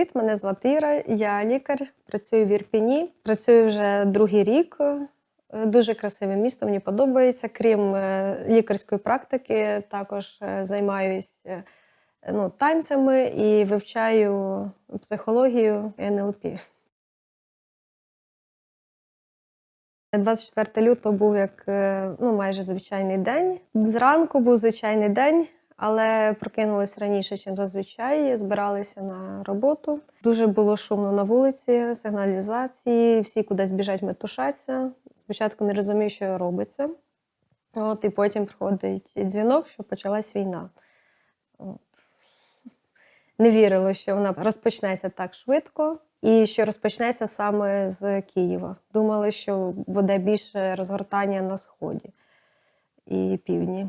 Привіт, мене звати Іра, я лікар, працюю в Ірпіні. Працюю вже другий рік. Е, Дуже красиве місто, мені подобається. Крім е, лікарської практики, також е, займаюсь е, ну, танцями і вивчаю психологію НЛП. 24 лютого був як ну, майже звичайний день. Зранку був звичайний день, але прокинулись раніше, ніж зазвичай. Збиралися на роботу. Дуже було шумно на вулиці, сигналізації, всі кудись біжать, метушаться. Спочатку не розумію, що робиться. От, і потім приходить дзвінок, що почалась війна. Не вірило, що вона розпочнеться так швидко і що розпочнеться саме з Києва. Думали, що буде більше розгортання на сході і півдні.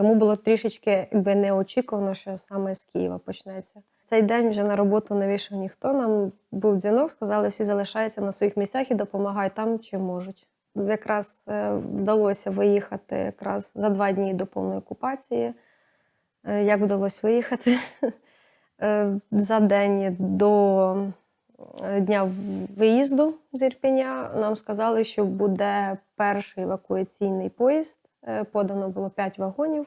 Тому було трішечки якби неочікувано, що саме з Києва почнеться. Цей день вже на роботу не вийшов ніхто. Нам був дзвінок, сказали, всі залишаються на своїх місцях і допомагають там, чим можуть. Якраз е, вдалося виїхати якраз за два дні до повної окупації. Е, Як вдалося виїхати? Е, За день до дня виїзду з Ірпеня нам сказали, що буде перший евакуаційний поїзд. Е, Подано було 5 вагонів.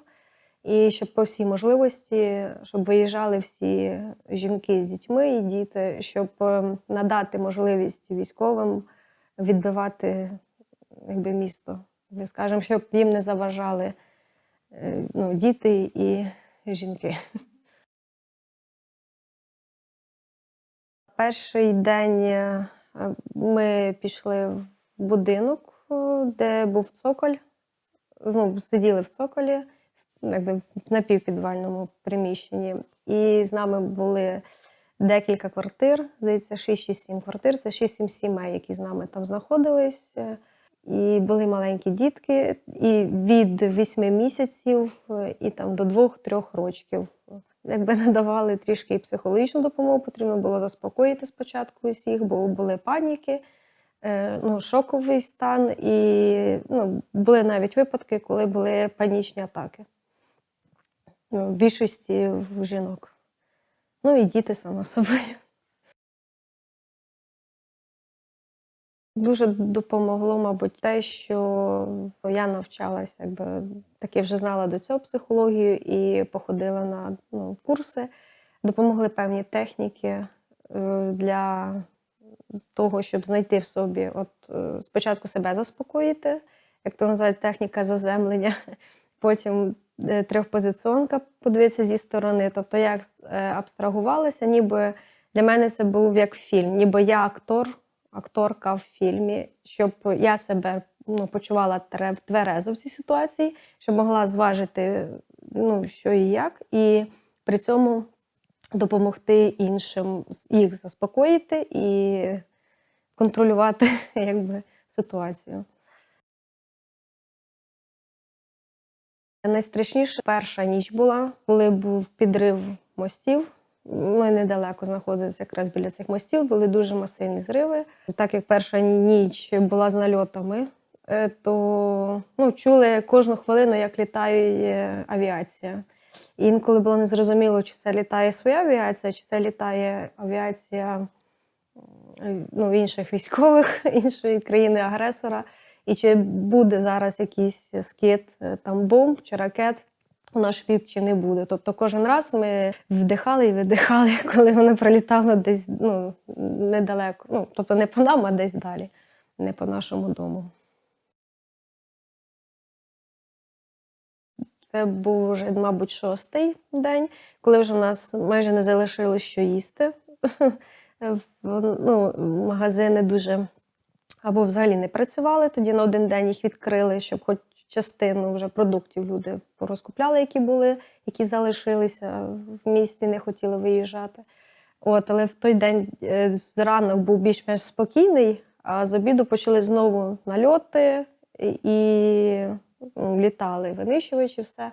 І щоб по всій можливості, щоб виїжджали всі жінки з дітьми і діти, щоб е, надати можливість військовим відбивати якби, місто. Скажемо, щоб їм не заважали е, ну, діти і жінки. Перший день ми пішли в будинок, де був цоколь. Ну, сиділи в цоколі, якби в напівпідвальному приміщенні. І з нами були декілька квартир, здається, 6 чи 7 квартир. Це 6-7 сімей, які з нами там знаходились. І були маленькі дітки, і від 8 місяців і там до 2-3 років. Якби надавали трішки психологічну допомогу, потрібно було заспокоїти спочатку усіх, бо були паніки, ну, шоковий стан, і ну, були навіть випадки, коли були панічні атаки. Ну, в більшості в жінок. Ну і діти само собою. Дуже допомогло, мабуть, те, що я навчалася, якби таки вже знала до цього психологію і походила на ну, курси. Допомогли певні техніки е, для того, щоб знайти в собі, от е, спочатку себе заспокоїти, як то називають техніка заземлення, потім е, трьохпозиціонка подивитися зі сторони. Тобто я е, абстрагувалася, ніби для мене це був як фільм, ніби я актор акторка в фільмі, щоб я себе ну, почувала тверезо в цій ситуації, щоб могла зважити, ну, що і як, і при цьому допомогти іншим їх заспокоїти і контролювати якби, ситуацію. Найстрашніше перша ніч була, коли був підрив мостів. Ми недалеко знаходилися якраз біля цих мостів, були дуже масивні зриви. Так як перша ніч була з нальотами, е, то ну, чули кожну хвилину, як літає авіація. І інколи було незрозуміло, чи це літає своя авіація, чи це літає авіація ну, інших військових, іншої країни-агресора, і чи буде зараз якийсь скид е, там бомб чи ракет у наш бік чи не буде. Тобто кожен раз ми вдихали і видихали, коли воно пролітало десь ну, недалеко. Ну, тобто не по нам, а десь далі, не по нашому дому. Це був вже, мабуть, шостий день, коли вже в нас майже не залишилось що їсти. Ну, магазини дуже або взагалі не працювали. Тоді на один день їх відкрили, щоб хоч частину вже продуктів люди порозкупляли, які були, які залишилися в місті, не хотіли виїжджати. От, але в той день е, ранок був більш-менш спокійний, а з обіду почали знову нальоти і, літали винищувачі, все.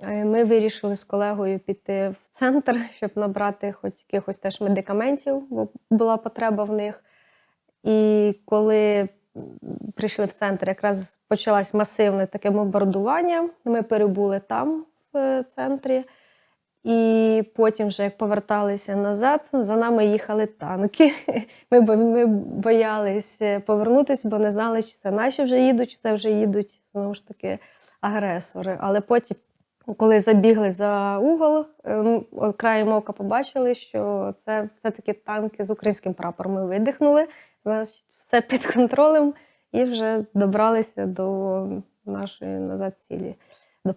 Е, Ми вирішили з колегою піти в центр, щоб набрати хоч якихось теж медикаментів, бо була потреба в них. І коли прийшли в центр, якраз почалось масивне таке бомбардування. Ми перебули там, в центрі, І потім, вже як поверталися назад, за нами їхали танки. Ми, ми боялись повернутися, бо не знали, чи це наші вже їдуть, чи це вже їдуть знову ж таки агресори. Але потім, коли забігли за угол, ем, краєм ока побачили, що це все-таки танки з українським прапором. Ми видихнули, значить, все під контролем, і вже добралися до нашої назад цілі.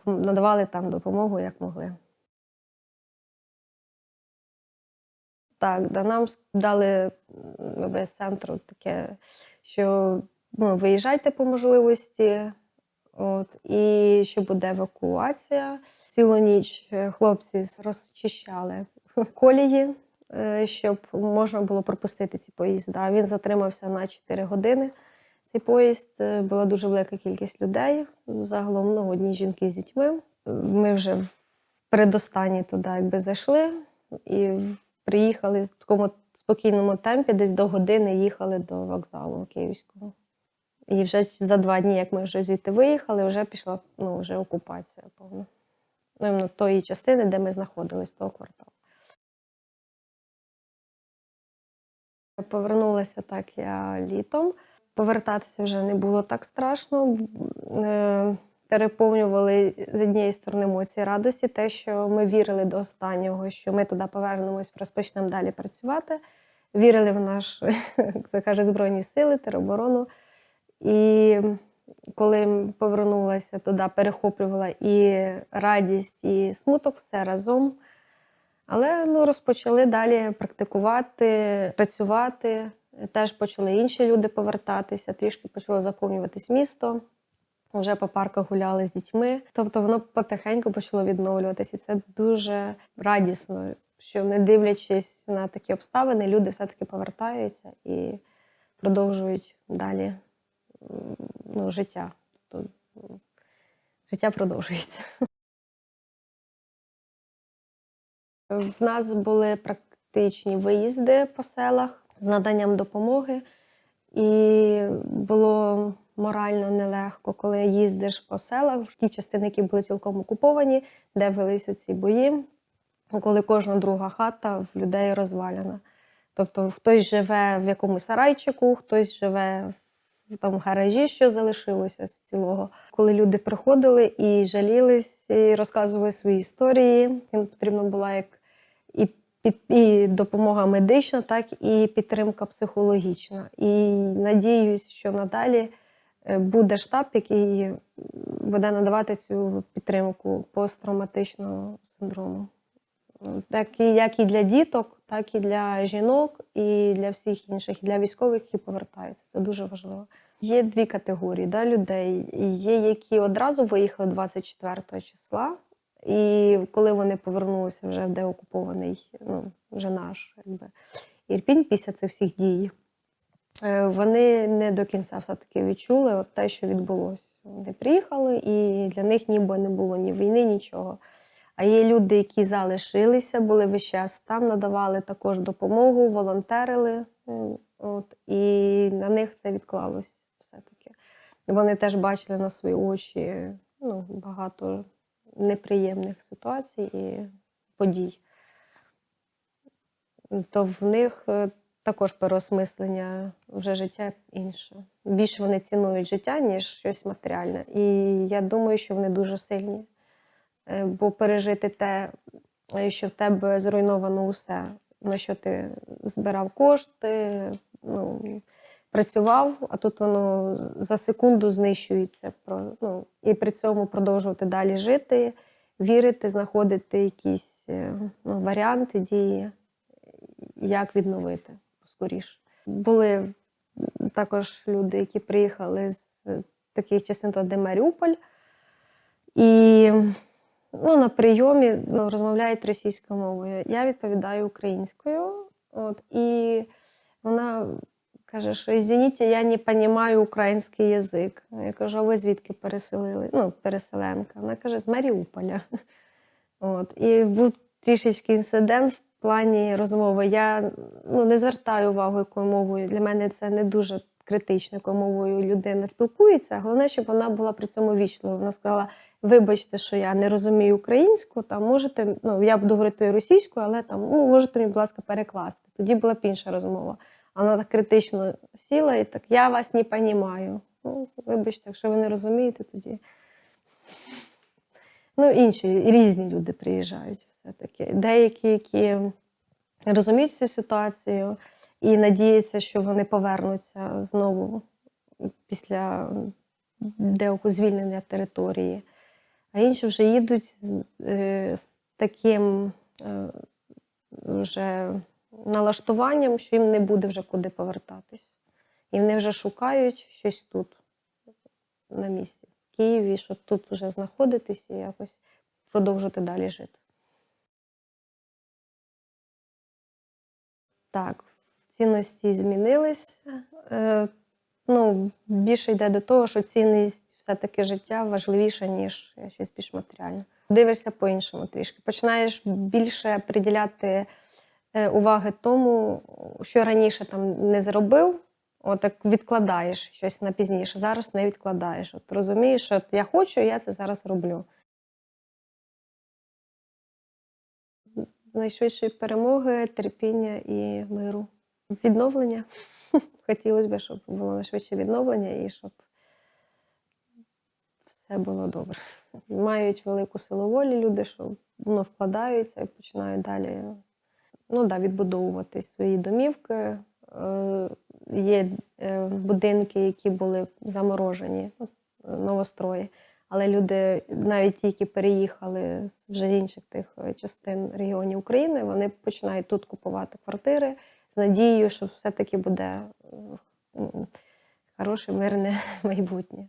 Надавали там допомогу, як могли. Так, да, нам дали ВБС центру таке, що ну, виїжджайте по можливості, от, і що буде евакуація. Цілу ніч е, хлопці розчищали колії, е, щоб можна було пропустити ці поїзда. Він затримався на 4 години. Цей поїзд е, була дуже велика кількість людей. Загалом ну, одні жінки з дітьми. Ми вже в передостанні туди якби зайшли і приїхали в такому спокійному темпі, десь до години їхали до вокзалу київського. І вже за два дні, як ми вже звідти виїхали, вже пішла ну, вже окупація повна. Ну, тої частини, де ми знаходились, того кварталу. Повернулася так я літом. Повертатися вже не було так страшно. Переповнювали з однієї сторони емоції радості, те, що ми вірили до останнього, що ми туди повернемось, розпочнемо далі працювати. Вірили в наші, як то каже, Збройні сили, тероборону. І коли повернулася туди, перехоплювала і радість, і смуток все разом. Але ну, розпочали далі практикувати, працювати. Теж почали інші люди повертатися, трішки почало заповнюватись місто. Вже по парках гуляли з дітьми. Тобто воно потихеньку почало відновлюватися. І це дуже радісно, що не дивлячись на такі обставини, люди все-таки повертаються і продовжують далі ну, життя. Тобто, життя продовжується. В нас були практичні виїзди по селах з наданням допомоги, і було морально нелегко, коли їздиш по селах в ті частини, які були цілком окуповані, де велися ці бої, коли кожна друга хата в людей розвалена. Тобто хтось живе в якомусь сарайчику, хтось живе в там гаражі, що залишилося з цілого. Коли люди приходили і жалілись, і розказували свої історії, їм потрібна була як і, під, і допомога медична, так і підтримка психологічна. І надіюсь, що надалі буде штаб, який буде надавати цю підтримку посттравматичного синдрому. Ну, Так і, як і для діток, так і для жінок, і для всіх інших, і для військових, які повертаються. Це дуже важливо. Є дві категорії да, людей. Є, які одразу виїхали 24 числа, і коли вони повернулися вже в деокупований, ну, вже наш якби, Ірпінь після цих всіх дій, е, вони не до кінця все-таки відчули от те, що відбулося. Вони приїхали, і для них ніби не було ні війни, нічого. А є люди, які залишилися, були весь час там, надавали також допомогу, волонтерили. е, От, і на них це відклалось все-таки. Вони теж бачили на свої очі ну, багато неприємних ситуацій і подій. То в них е, також переосмислення вже життя інше. Більше вони цінують життя, ніж щось матеріальне. І я думаю, що вони дуже сильні. Е, Бо пережити те, е, що в тебе зруйновано усе, на що ти збирав кошти, ну, працював, а тут воно за секунду знищується. Ну, і при цьому продовжувати далі жити, вірити, знаходити якісь е, ну, варіанти дії, як відновити скоріше. Були також люди, які приїхали з таких частин, де Маріуполь. І ну, на прийомі ну, розмовляють російською мовою. Я відповідаю українською. От, і вона каже, що извините, я не розумію український язик. Я кажу, а ви звідки переселили? Ну, переселенка. Вона каже, з Маріуполя. От, і був трішечки інцидент в плані розмови. Я ну, не звертаю увагу, якою мовою. Для мене це не дуже критично, якою мовою людина спілкується. Головне, щоб вона була при цьому вічливою. Вона сказала: вибачте, що я не розумію українську, там можете, ну я буду говорити російською, але там ну, можете мені, будь ласка, перекласти. Тоді була б інша розмова. А вона так критично сіла і так: я вас не розумію. Ну, вибачте, якщо ви не розумієте, тоді. Ну, інші різні люди приїжджають все-таки. Деякі, які розуміють цю ситуацію і надіються, що вони повернуться знову після деякого звільнення території. А інші вже їдуть з, е, з таким е, вже налаштуванням, що їм не буде вже куди повертатись. І вони вже шукають щось тут, на місці, в Києві, щоб тут вже знаходитись і якось продовжити далі жити. Так, цінності змінилися. Е, ну, більше йде до того, що цінність все-таки життя важливіша, ніж щось більш матеріальне. Дивишся по-іншому трішки. Починаєш більше приділяти е, уваги тому, що раніше там не зробив. От так відкладаєш щось на пізніше. Зараз не відкладаєш. От розумієш, що я хочу, я це зараз роблю. Найшвидшої перемоги, терпіння і миру. Відновлення. Хотілося б, щоб було найшвидше відновлення і щоб все було добре. Мають велику силу волі люди, що воно вкладаються і починають далі ну, да, відбудовувати свої домівки. Е, Є е, будинки, які були заморожені, ну, новострої. Але люди, навіть ті, які переїхали з вже інших тих е, частин регіонів України, вони починають тут купувати квартири з надією, що все-таки буде хороше, мирне майбутнє.